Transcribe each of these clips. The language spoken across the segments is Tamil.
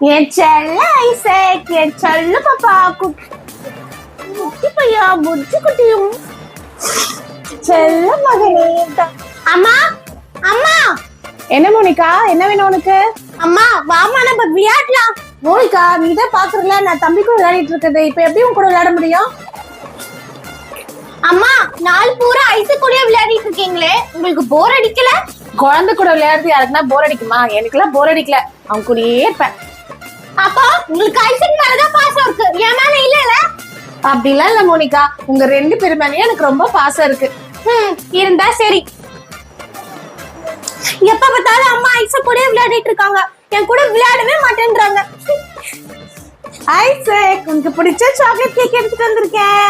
என் செல்ல ஐசக் என் செல்ல பாப்பா குட்டி பையா புஜ்ஜி குட்டியும். செல்ல மகனே. அம்மா அம்மா. என்ன மோனிகா என்ன வேணும் உனக்கு? அம்மா வாமா நம்ம விளையாடலாம் மோனிகா நீ தான் பாக்குறல நான் தம்பி கூட விளையாடிட்டு இருக்கிறது. இப்ப எப்படி உன் கூட விளையாட முடியும்? அம்மா நாள் பூரா ஐசக் கூட விளையாடிட்டு இருக்கீங்களே. உங்களுக்கு போர் அடிக்கல? குழந்தை கூட விளையாடுறது யாருக்குன்னா போர் அடிக்குமா? எனக்குலாம் போர் அடிக்கல. அவன் கூடயே இருப்பேன். அப்போ உங்களுக்கு ஐசக் மேலதான் பாசம் இருக்கு. என் மேல இல்லல அப்படிலாம் இல்ல மோனிகா. உங்க ரெண்டு பேர் மேலயும் எனக்கு ரொம்ப பாசம் இருக்கு. இருந்தா சரி. எப்ப பார்த்தாலும் அம்மா ஐசக் கூட விளையாடிட்டு இருக்காங்க. என் கூட விளையாடவே மாட்டேன்றாங்க. ஐசக் உனக்கு பிடிச்ச சாக்லேட் கேக் எடுத்துட்டு வந்திருக்கேன்.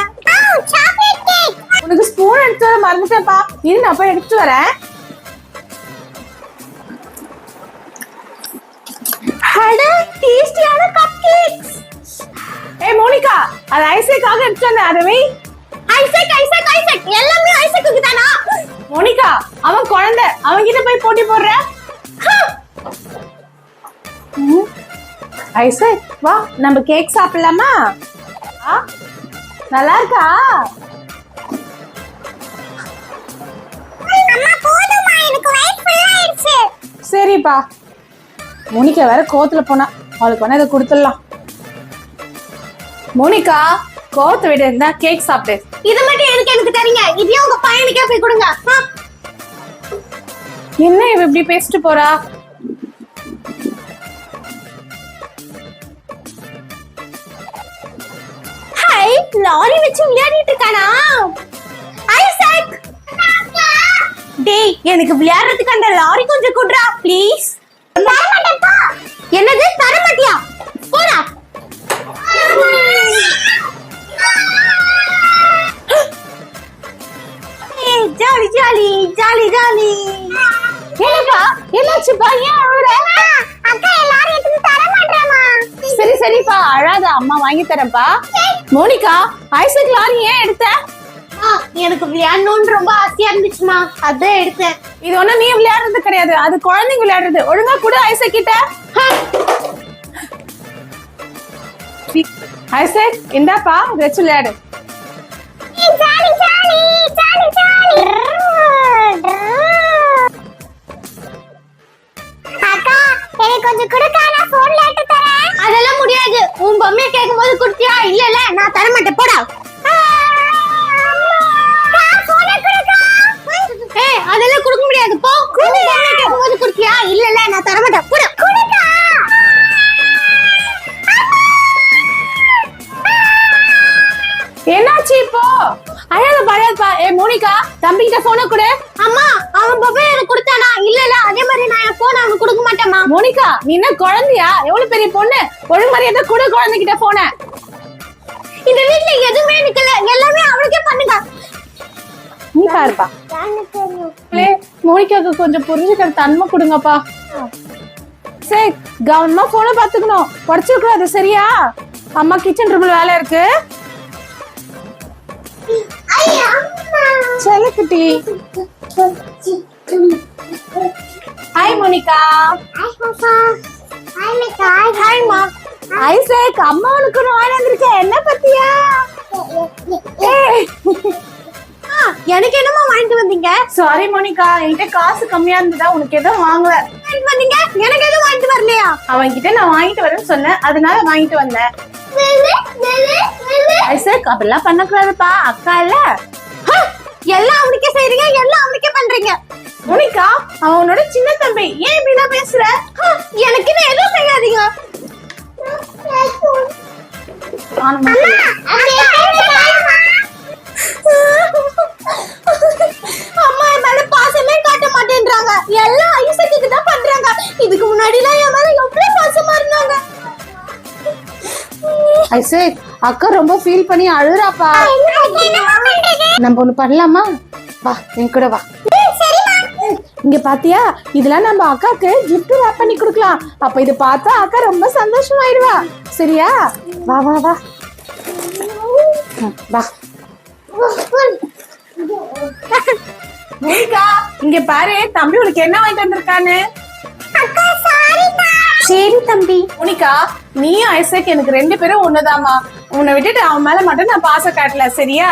உனக்கு ஸ்பூன் எடுத்து வர மறந்துட்டேன்ப்பா. இரு நான் போய் எடுத்து வரேன். அது ஐசக்காக எடுத்து வந்தேன் அதை வை ஐசக் ஐசக் ஐசக். எல்லாமே ஐசக்குக்கு தானா? மோனிகா அவன் குழந்தை. அவன் கிட்ட போய் போட்டி போடுற. ஐசக் வா நம்ம கேக் சாப்பிடலாமா? நல்லா இருக்கா? சரிப்பா. மோனிகா வேற கோத்துல போனா. அவளுக்கு வேணா இதை கொடுத்துடலாம். மோனிகா கோவத்தை விட இருந்தா கேக் சாப்பிடு. இது மட்டும் எனக்கு எனக்கு தெரியுங்க இதையும் உங்க பையனுக்கே போய் கொடுங்க. என்ன இவ இப்படி பேசிட்டு போறா? ஹை லாரி வச்சு விளையாடிட்டு இருக்கானா? ஐசக்! டேய் எனக்கு விளையாடுறதுக்கு அந்த லாரி கொஞ்சம் குடுறா please jolly jolly jolly jolly. என்னப்பா என்னாச்சுப்பா ஏன் அழுற அக்கா எல்லாரும் எடுத்து தர மாட்டேமா சரி சரிப்பா அழாத. அம்மா வாங்கி தரேன்ப்பா. மோனிகா ஐசக் லாரி ஏன் எடுத்த? எனக்கு விளையாடணும்னு ரொம்ப ஆசையா இருந்துச்சுமா. அதான் எடுத்தேன். இது ஒண்ணும் நீ விளையாடுறது கிடையாது. அது குழந்தைங்க விளையாடுறது. ஒழுங்கா கூட ஐசக் கிட்ட. ஐசக் இந்தாப்பா வச்சு விளையாடு. பொம்மையை கேட்கும் போது குடுத்தியா கொடுத்தியா இல்ல இல்ல நான் தர மாட்டேன் போடா ஏய் அதெல்லாம் கொடுக்க முடியாது. போ. பொம்மையை கேட்கும் போது கொடுத்தியா? இல்ல இல்ல நான் தர மாட்டேன் போடா என்னாச்சு இப்போ? அழகு பழகப்பா. ஏ மோனிகா தம்பிகிட்ட போன கொடு. அம்மா அவன் மொபைல் எனக்கு கொடுத்தானா? இல்ல இல்ல அதே மாதிரி நான் என் போன் அவனுக்கு கொடுக்க மாட்டேம்மா. மோனிகா நீ என்ன குழந்தையா? எவ்வளவு பெரிய பொண்ணு? ஒழுங்கு மரியாதை கொடு குழந்தைகிட்ட போன இந்த வீட்ல எதுவுமே நிக்கல எல்லாமே அவனுக்கே பண்ணுங்க. நீ பாருப்பா. மோனிகாக்கு கொஞ்சம் புரிஞ்சுக்கிற தன்மை கொடுங்கப்பா. சரி கவனமா போன பாத்துக்கணும் உடச்சிட அது சரியா? அம்மா கிச்சன் ரூம்ல வேலை இருக்கு. செல்லக்குட்டி ஹாய் மோனிகா ஹாய்மா ஐசேக் அம்மா உனக்கு ஒன்று வாங்கி வந்திருக்கேன் என்ன பத்தியா? எனக்கு என்னமா வாங்கிட்டு வந்தீங்க? சாரி மோனிகா என்கிட்ட காசு கம்மியா இருந்ததா? உனக்கு எதுவும் வாங்கல. வாங்கிட்டு வந்தீங்க? எனக்கு எதுவும் வாங்கிட்டு வரலையா? அவன் கிட்ட நான் வாங்கிட்டு வரேன்னு சொன்னேன். அதனால வாங்கிட்டு வந்தேன். ஐசக் அப்படிலாம் பண்ணக்கூடாதுப்பா. அக்கா இல்ல! எல்லாம் அவனுக்கே செய்றீங்க? எல்லாம் அவனுக்கே பண்றீங்க? மோனிகா அவன் உன்னோட சின்ன தம்பி. ஏன் இப்படிலாம் பேசுற! எனக்கு இன்னும் எதுவும் செய்யாதீங்க. அம்மா என் மேல பாசமே காட்ட மாட்டேன்றாங்க. எல்லாம் தான் பண்றாங்க. இதுக்கு முன்னாடி எல்லாம் என் மேல எவ்வளவு பாசமா இருந்தாங்க. ஐசக் அக்கா ரொம்ப ஃபீல் பண்ணி அழுறாப்பா. நம்ம ஒண்ணு பண்ணலாமா? வா என் கூட வா. இங்க பாத்தியா? இதெல்லாம் நம்ம அக்காக்கு gift wrap பண்ணி கொடுக்கலாம். அப்ப இது பார்த்தா அக்கா ரொம்ப சந்தோஷமாயிடுவா. சரியா? வா வா வா. வா. இங்க பாரு தம்பி உனக்கு என்ன வாங்கிட்டு சாரிக்கா சரி தம்பி. மோனிகா நீயும் ஐசக் எனக்கு ரெண்டு பேரும் ஒண்ணுதாம்மா. உன்னை விட்டுட்டு அவன் மேல மட்டும் நான் பாசம் காட்டல சரியா?